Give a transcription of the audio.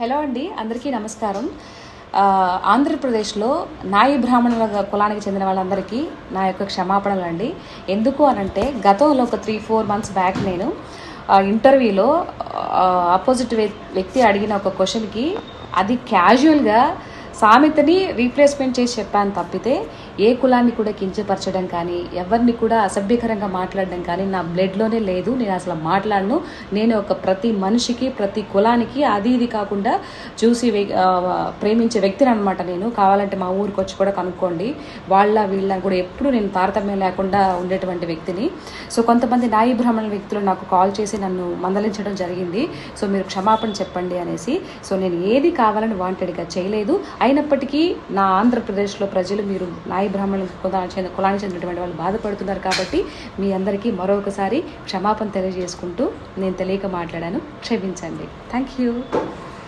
Hello అండి అందరికీ నమస్కారం. ఆంధ్రప్రదేశ్లో నాయి బ్రాహ్మణుల కులానికి చెందిన వాళ్ళందరికీ నా యొక్క క్షమాపణలు అండి. ఎందుకు అనంటే గతంలో ఒక త్రీ ఫోర్ మంత్స్ బ్యాక్ నేను ఇంటర్వ్యూలో ఆపోజిట్ వ్యక్తి అడిగిన ఒక క్వశ్చన్కి అది క్యాజువల్గా సామెతని రీప్లేస్మెంట్ చేసి చెప్పాను తప్పితే ఏ కులాన్ని కూడా కించపరచడం కానీ ఎవరిని కూడా అసభ్యకరంగా మాట్లాడడం కానీ నా బ్లడ్లోనే లేదు. నేను అసలు మాట్లాడను. నేను ఒక ప్రతి మనిషికి ప్రతి కులానికి అది ఇది కాకుండా చూసి ప్రేమించే వ్యక్తిని అనమాట నేను. కావాలంటే మా ఊరికి వచ్చి కూడా కనుక్కోండి. వాళ్ళ వీళ్ళ కూడా ఎప్పుడు నేను తారతమ్యం లేకుండా ఉండేటువంటి వ్యక్తిని. సో కొంతమంది నాయి బ్రాహ్మణ వ్యక్తులు నాకు కాల్ చేసి నన్ను మందలించడం జరిగింది. సో మీరు క్షమాపణ చెప్పండి అనేసి. సో నేను ఏది కావాలని వాంటెడ్గా చేయలేదు. అయినప్పటికీ నా ఆంధ్రప్రదేశ్లో ప్రజలు మీరు నాయ బ్రాహ్మణులకు కులా- చెందిన కులానికి చెందినటువంటి వాళ్ళు బాధపడుతున్నారు కాబట్టి మీ అందరికీ మరొకసారి క్షమాపణ తెలియజేసుకుంటూ నేను తెలియక మాట్లాడాను. క్షమించండి. Thank you